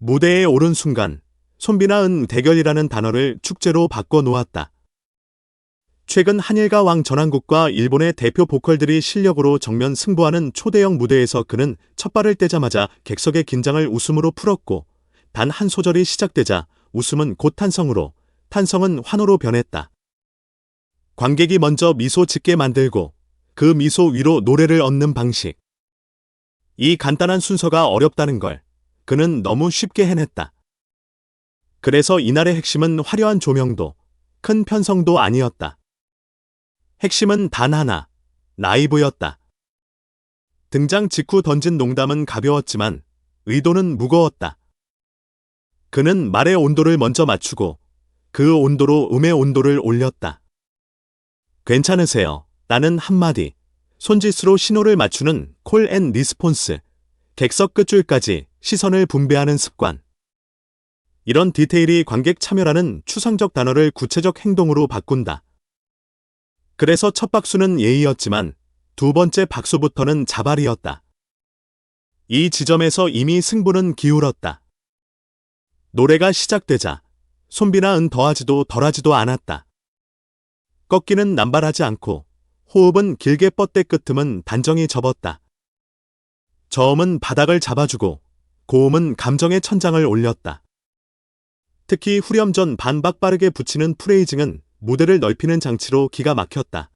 무대에 오른 순간 손비나 은 대결이라는 단어를 축제로 바꿔 놓았다. 최근 한일과 왕 전한국과 일본의 대표 보컬들이 실력으로 정면 승부하는 초대형 무대에서 그는 첫 발을 떼자마자 객석의 긴장을 웃음으로 풀었고 단 한 소절이 시작되자 웃음은 곧 탄성으로 탄성은 환호로 변했다. 관객이 먼저 미소 짓게 만들고 그 미소 위로 노래를 얹는 방식. 이 간단한 순서가 어렵다는 걸 그는 너무 쉽게 해냈다. 그래서 이날의 핵심은 화려한 조명도 큰 편성도 아니었다. 핵심은 단 하나, 라이브였다. 등장 직후 던진 농담은 가벼웠지만 의도는 무거웠다. 그는 말의 온도를 먼저 맞추고 그 온도로 음의 온도를 올렸다. 괜찮으세요. 나는 한마디. 손짓으로 신호를 맞추는 콜 앤 리스폰스. 객석 끝줄까지 시선을 분배하는 습관. 이런 디테일이 관객 참여라는 추상적 단어를 구체적 행동으로 바꾼다. 그래서 첫 박수는 예의였지만 두 번째 박수부터는 자발이었다. 이 지점에서 이미 승부는 기울었다. 노래가 시작되자 손비나 은 더하지도 덜하지도 않았다. 꺾기는 남발하지 않고 호흡은 길게 뻗대 끝음은 단정히 접었다. 저음은 바닥을 잡아주고 고음은 감정의 천장을 올렸다. 특히 후렴 전 반박 빠르게 붙이는 프레이징은 무대를 넓히는 장치로 기가 막혔다.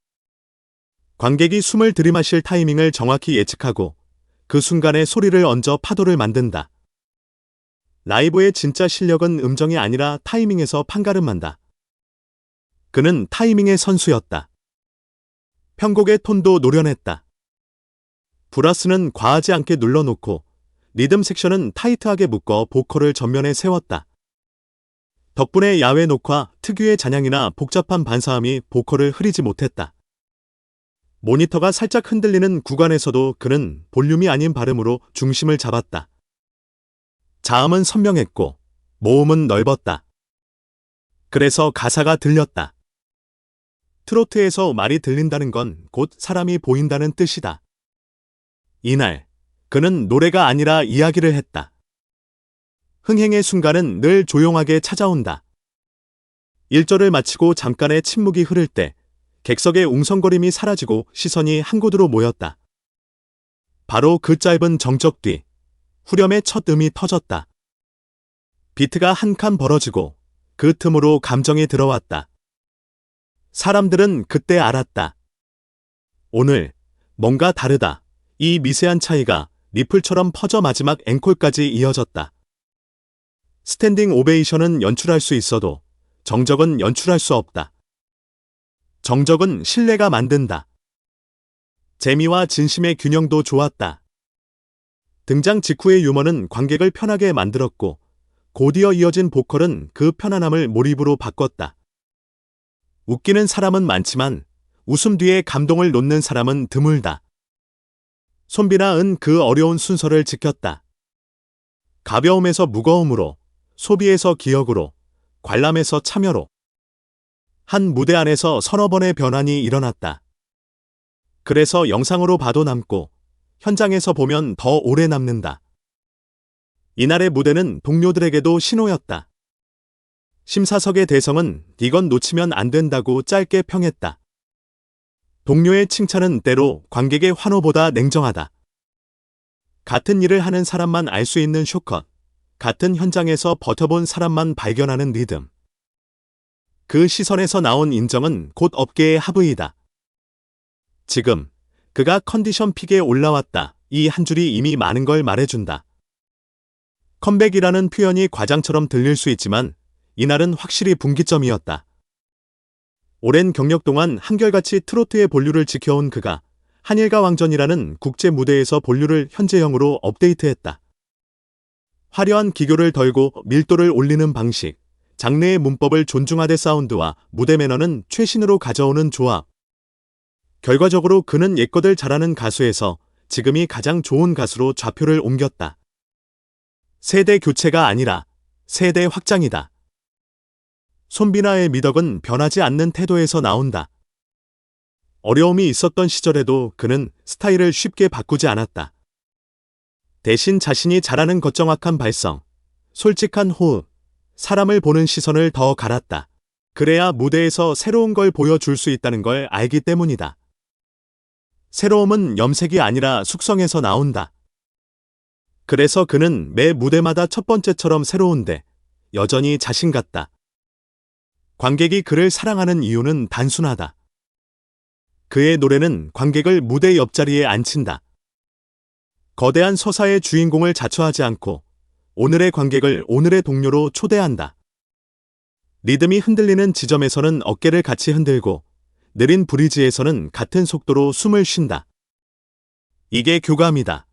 관객이 숨을 들이마실 타이밍을 정확히 예측하고 그 순간에 소리를 얹어 파도를 만든다. 라이브의 진짜 실력은 음정이 아니라 타이밍에서 판가름한다. 그는 타이밍의 선수였다. 편곡의 톤도 노련했다. 브라스는 과하지 않게 눌러놓고 리듬 섹션은 타이트하게 묶어 보컬을 전면에 세웠다. 덕분에 야외 녹화 특유의 잔향이나 복잡한 반사음이 보컬을 흐리지 못했다. 모니터가 살짝 흔들리는 구간에서도 그는 볼륨이 아닌 발음으로 중심을 잡았다. 자음은 선명했고 모음은 넓었다. 그래서 가사가 들렸다. 트로트에서 말이 들린다는 건 곧 사람이 보인다는 뜻이다. 이날 그는 노래가 아니라 이야기를 했다. 흥행의 순간은 늘 조용하게 찾아온다. 1절을 마치고 잠깐의 침묵이 흐를 때 객석의 웅성거림이 사라지고 시선이 한 곳으로 모였다. 바로 그 짧은 정적 뒤 후렴의 첫 음이 터졌다. 비트가 한 칸 벌어지고 그 틈으로 감정이 들어왔다. 사람들은 그때 알았다. 오늘 뭔가 다르다. 이 미세한 차이가 리플처럼 퍼져 마지막 앵콜까지 이어졌다. 스탠딩 오베이션은 연출할 수 있어도 정적은 연출할 수 없다. 정적은 신뢰가 만든다. 재미와 진심의 균형도 좋았다. 등장 직후의 유머는 관객을 편하게 만들었고 곧이어 이어진 보컬은 그 편안함을 몰입으로 바꿨다. 웃기는 사람은 많지만 웃음 뒤에 감동을 놓는 사람은 드물다. 손비나 은 그 어려운 순서를 지켰다. 가벼움에서 무거움으로, 소비에서 기억으로, 관람에서 참여로. 한 무대 안에서 서너 번의 변환이 일어났다. 그래서 영상으로 봐도 남고, 현장에서 보면 더 오래 남는다. 이날의 무대는 동료들에게도 신호였다. 심사석의 대성은 이건 놓치면 안 된다고 짧게 평했다. 동료의 칭찬은 때로 관객의 환호보다 냉정하다. 같은 일을 하는 사람만 알 수 있는 쇼컷, 같은 현장에서 버텨본 사람만 발견하는 리듬. 그 시선에서 나온 인정은 곧 업계의 합의이다. 지금 그가 컨디션 픽에 올라왔다. 이 한 줄이 이미 많은 걸 말해준다. 컴백이라는 표현이 과장처럼 들릴 수 있지만 이날은 확실히 분기점이었다. 오랜 경력 동안 한결같이 트로트의 본류를 지켜온 그가 한일가 왕전이라는 국제 무대에서 본류를 현재형으로 업데이트했다. 화려한 기교를 덜고 밀도를 올리는 방식, 장르의 문법을 존중하되 사운드와 무대 매너는 최신으로 가져오는 조합. 결과적으로 그는 옛것을 잘하는 가수에서 지금이 가장 좋은 가수로 좌표를 옮겼다. 세대 교체가 아니라 세대 확장이다. 손비나의 미덕은 변하지 않는 태도에서 나온다. 어려움이 있었던 시절에도 그는 스타일을 쉽게 바꾸지 않았다. 대신 자신이 잘하는 것 정확한 발성, 솔직한 호흡, 사람을 보는 시선을 더 갈았다. 그래야 무대에서 새로운 걸 보여줄 수 있다는 걸 알기 때문이다. 새로움은 염색이 아니라 숙성에서 나온다. 그래서 그는 매 무대마다 첫 번째처럼 새로운데 여전히 자신 같다. 관객이 그를 사랑하는 이유는 단순하다. 그의 노래는 관객을 무대 옆자리에 앉힌다. 거대한 서사의 주인공을 자처하지 않고 오늘의 관객을 오늘의 동료로 초대한다. 리듬이 흔들리는 지점에서는 어깨를 같이 흔들고 느린 브리지에서는 같은 속도로 숨을 쉰다. 이게 교감이다.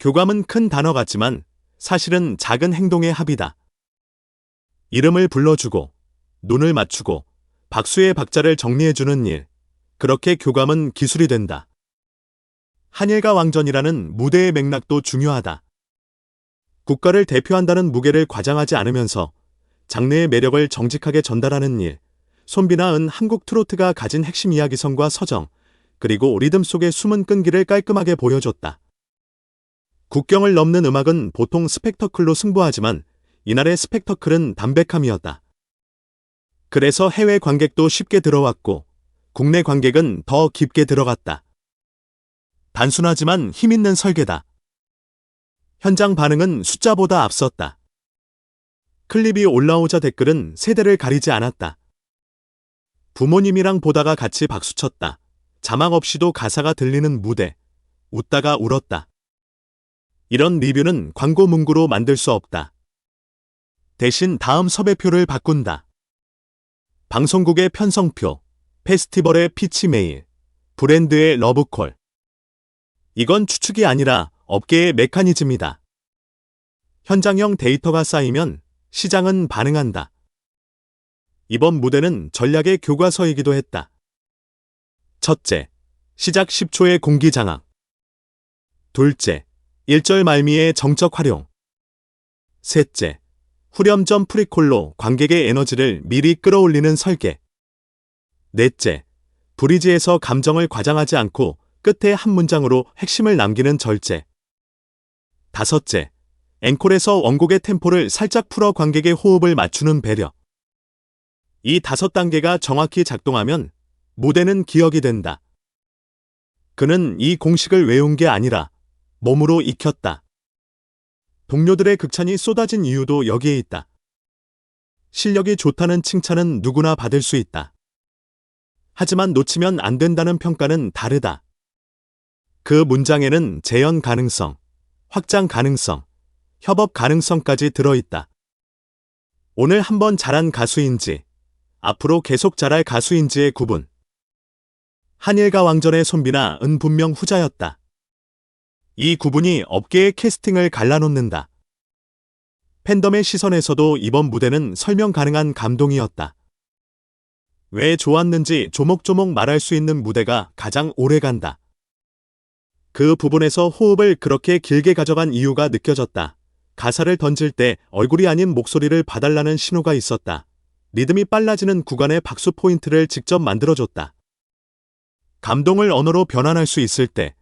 교감은 큰 단어 같지만 사실은 작은 행동의 합이다. 이름을 불러주고 눈을 맞추고 박수의 박자를 정리해주는 일. 그렇게 교감은 기술이 된다. 한일과 왕전이라는 무대의 맥락도 중요하다. 국가를 대표한다는 무게를 과장하지 않으면서 장르의 매력을 정직하게 전달하는 일. 손비나 은 한국 트로트가 가진 핵심 이야기성과 서정, 그리고 리듬 속의 숨은 끈기를 깔끔하게 보여줬다. 국경을 넘는 음악은 보통 스펙터클로 승부하지만 이날의 스펙터클은 담백함이었다. 그래서 해외 관객도 쉽게 들어왔고 국내 관객은 더 깊게 들어갔다. 단순하지만 힘있는 설계다. 현장 반응은 숫자보다 앞섰다. 클립이 올라오자 댓글은 세대를 가리지 않았다. 부모님이랑 보다가 같이 박수쳤다. 자막 없이도 가사가 들리는 무대. 웃다가 울었다. 이런 리뷰는 광고 문구로 만들 수 없다. 대신 다음 섭외표를 바꾼다. 방송국의 편성표, 페스티벌의 피치 메일, 브랜드의 러브콜. 이건 추측이 아니라 업계의 메커니즘이다. 현장형 데이터가 쌓이면 시장은 반응한다. 이번 무대는 전략의 교과서이기도 했다. 첫째, 시작 10초의 공기 장악. 둘째, 1절 말미의 정적 활용. 셋째, 후렴점 프리콜로 관객의 에너지를 미리 끌어올리는 설계. 넷째, 브리지에서 감정을 과장하지 않고 끝에 한 문장으로 핵심을 남기는 절제. 다섯째, 앵콜에서 원곡의 템포를 살짝 풀어 관객의 호흡을 맞추는 배려. 이 다섯 단계가 정확히 작동하면 무대는 기억이 된다. 그는 이 공식을 외운 게 아니라 몸으로 익혔다. 동료들의 극찬이 쏟아진 이유도 여기에 있다. 실력이 좋다는 칭찬은 누구나 받을 수 있다. 하지만 놓치면 안 된다는 평가는 다르다. 그 문장에는 재현 가능성, 확장 가능성, 협업 가능성까지 들어있다. 오늘 한번 잘한 가수인지, 앞으로 계속 잘할 가수인지의 구분. 한일과 왕전의 손비나 은 분명 후자였다. 이 구분이 업계의 캐스팅을 갈라놓는다. 팬덤의 시선에서도 이번 무대는 설명 가능한 감동이었다. 왜 좋았는지 조목조목 말할 수 있는 무대가 가장 오래 간다. 그 부분에서 호흡을 그렇게 길게 가져간 이유가 느껴졌다. 가사를 던질 때 얼굴이 아닌 목소리를 봐달라는 신호가 있었다. 리듬이 빨라지는 구간의 박수 포인트를 직접 만들어줬다. 감동을 언어로 변환할 수 있을 때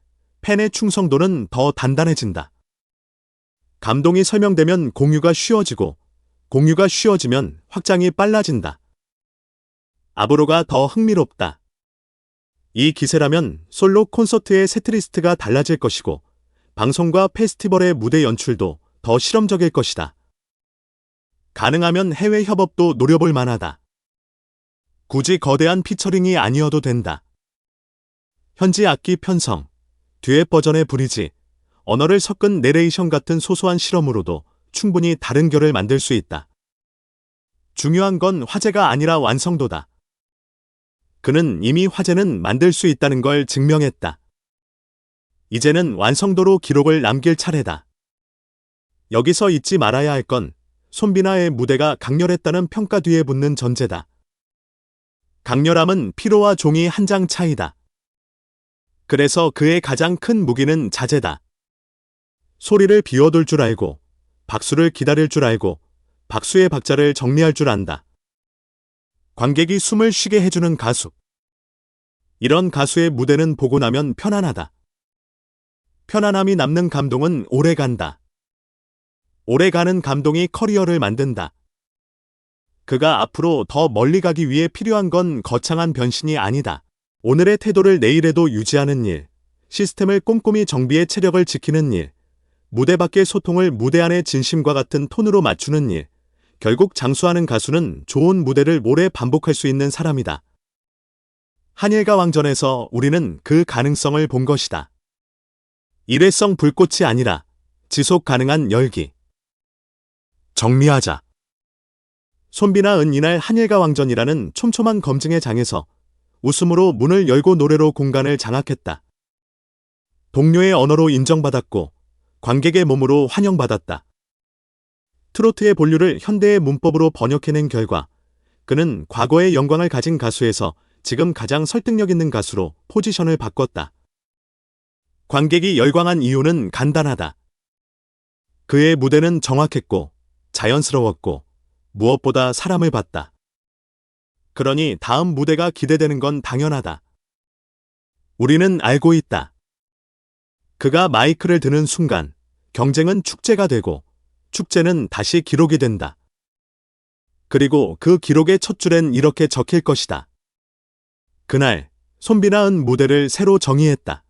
팬의 충성도는 더 단단해진다. 감동이 설명되면 공유가 쉬워지고 공유가 쉬워지면 확장이 빨라진다. 앞으로가 더 흥미롭다. 이 기세라면 솔로 콘서트의 세트리스트가 달라질 것이고 방송과 페스티벌의 무대 연출도 더 실험적일 것이다. 가능하면 해외 협업도 노려볼 만하다. 굳이 거대한 피처링이 아니어도 된다. 현지 악기 편성, 듀엣 버전의 브리지, 언어를 섞은 내레이션 같은 소소한 실험으로도 충분히 다른 결을 만들 수 있다. 중요한 건 화제가 아니라 완성도다. 그는 이미 화제는 만들 수 있다는 걸 증명했다. 이제는 완성도로 기록을 남길 차례다. 여기서 잊지 말아야 할 건 손비나의 무대가 강렬했다는 평가 뒤에 붙는 전제다. 강렬함은 피로와 종이 한 장 차이다. 그래서 그의 가장 큰 무기는 자제다. 소리를 비워둘 줄 알고, 박수를 기다릴 줄 알고, 박수의 박자를 정리할 줄 안다. 관객이 숨을 쉬게 해주는 가수. 이런 가수의 무대는 보고 나면 편안하다. 편안함이 남는 감동은 오래 간다. 오래 가는 감동이 커리어를 만든다. 그가 앞으로 더 멀리 가기 위해 필요한 건 거창한 변신이 아니다. 오늘의 태도를 내일에도 유지하는 일, 시스템을 꼼꼼히 정비해 체력을 지키는 일, 무대 밖의 소통을 무대 안의 진심과 같은 톤으로 맞추는 일, 결국 장수하는 가수는 좋은 무대를 오래 반복할 수 있는 사람이다. 한일과 왕전에서 우리는 그 가능성을 본 것이다. 일회성 불꽃이 아니라 지속 가능한 열기. 정리하자. 손비나 은 이날 한일과 왕전이라는 촘촘한 검증의 장에서 웃음으로 문을 열고 노래로 공간을 장악했다. 동료의 언어로 인정받았고 관객의 몸으로 환영받았다. 트로트의 본류를 현대의 문법으로 번역해낸 결과 그는 과거의 영광을 가진 가수에서 지금 가장 설득력 있는 가수로 포지션을 바꿨다. 관객이 열광한 이유는 간단하다. 그의 무대는 정확했고 자연스러웠고 무엇보다 사람을 봤다. 그러니 다음 무대가 기대되는 건 당연하다. 우리는 알고 있다. 그가 마이크를 드는 순간 경쟁은 축제가 되고 축제는 다시 기록이 된다. 그리고 그 기록의 첫 줄엔 이렇게 적힐 것이다. 그날 손비나 은 무대를 새로 정의했다.